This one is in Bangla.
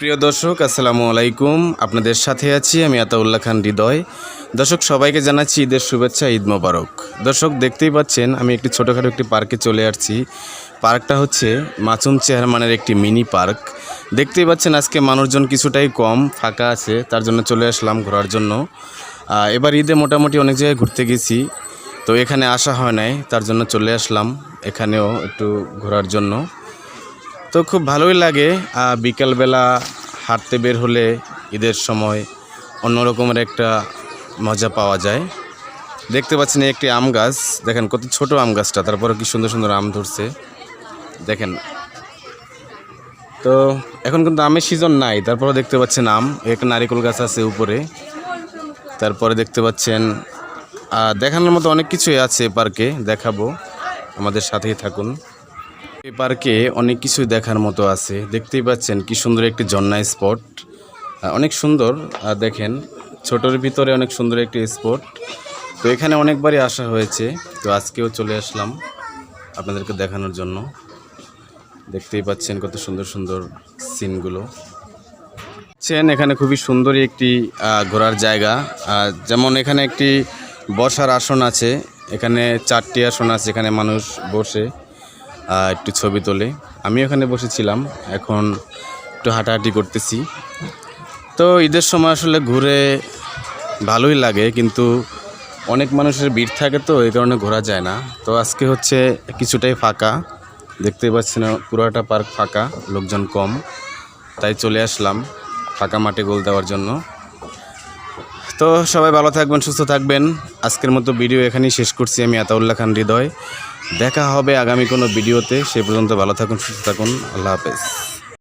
প্রিয় দর্শক, আসসালামু আলাইকুম। আপনাদের সাথে আছি আমি আতাউল্লাহ খান হৃদয়। দর্শক, সবাইকে জানাচ্ছি ঈদের শুভেচ্ছা, ঈদ মোবারক। দর্শক, দেখতেই পাচ্ছেন, আমি একটি ছোটোখাটো একটি পার্কে চলে আসছি। পার্কটা হচ্ছে মাচুম চেয়ারম্যানের একটি মিনি পার্ক। দেখতেই পাচ্ছেন, আজকে মানুষজন কিছুটাই কম, ফাঁকা আছে, তার জন্য চলে আসলাম ঘোরার জন্য। এবার ঈদে মোটামুটি অনেক জায়গায় ঘুরতে গেছি, তো এখানে আসা হয় নাই, তার জন্য চলে আসলাম, এখানেও একটু ঘোরার জন্য। তো খুব ভালোই লাগে বিকালবেলা হাঁটতে বের হলে ঈদের সময় অন্যরকমের একটা মজা পাওয়া যায়। দেখতে পাচ্ছেন একটি আম গাছ, দেখেন কত ছোট আম গাছটা, তারপরে কি সুন্দর সুন্দর আম ধরছে। দেখেন। তো এখন কিন্তু আমের সিজন নাই, তারপরে দেখতে পাচ্ছেন আম একটা নারিকেল গাছ আছে উপরে। তারপরে দেখতে পাচ্ছেন দেখানোর মতো অনেক কিছুই আছে পার্কে, দেখাবো। আমাদের সাথেই থাকুন। এই পার্কে অনেক কিছুই দেখার মতো আছে। দেখতেই পাচ্ছেন কি সুন্দর একটি ঝর্ণা স্পট। অনেক সুন্দর দেখেন, ছোটোর ভিতরে অনেক সুন্দর একটি স্পট। তো এখানে অনেকবারই আসা হয়েছে। তো আজকেও চলে আসলাম আপনাদেরকে দেখানোর জন্য। দেখতেই পাচ্ছেন কত সুন্দর সুন্দর সিনগুলো। চেন এখানে খুবই সুন্দরই একটি ঘোরার জায়গা। যেমন এখানে একটি বসার আসন আছে, এখানে চারটি আসন আছে, এখানে মানুষ বসে। একটু ছবি তোলে। আমি ওখানে বসেছিলাম, এখন একটু হাঁটাহাঁটি করতেছি। তো ঈদের সময় আসলে ঘুরে ভালোই লাগে, কিন্তু অনেক মানুষের ভিড় থাকে তো, এই কারণে ঘোরা যায় না। তো আজকে হচ্ছে কিছুটাই ফাঁকা, দেখতেই পাচ্ছেন পুরোটা পার্ক ফাঁকা, লোকজন কম। তাই চলে আসলাম ফাঁকা মাঠে গোল দেওয়ার জন্য। তো সবাই ভালো থাকবেন, সুস্থ থাকবেন। আজকের মতো ভিডিও এখানেই শেষ করছি। আমি আতাউল্লাহ খান হৃদয়। দেখা হবে আগামী কোনো ভিডিওতে। সে পর্যন্ত ভালো থাকুন সুস্থ থাকুন। আল্লাহ হাফেজ।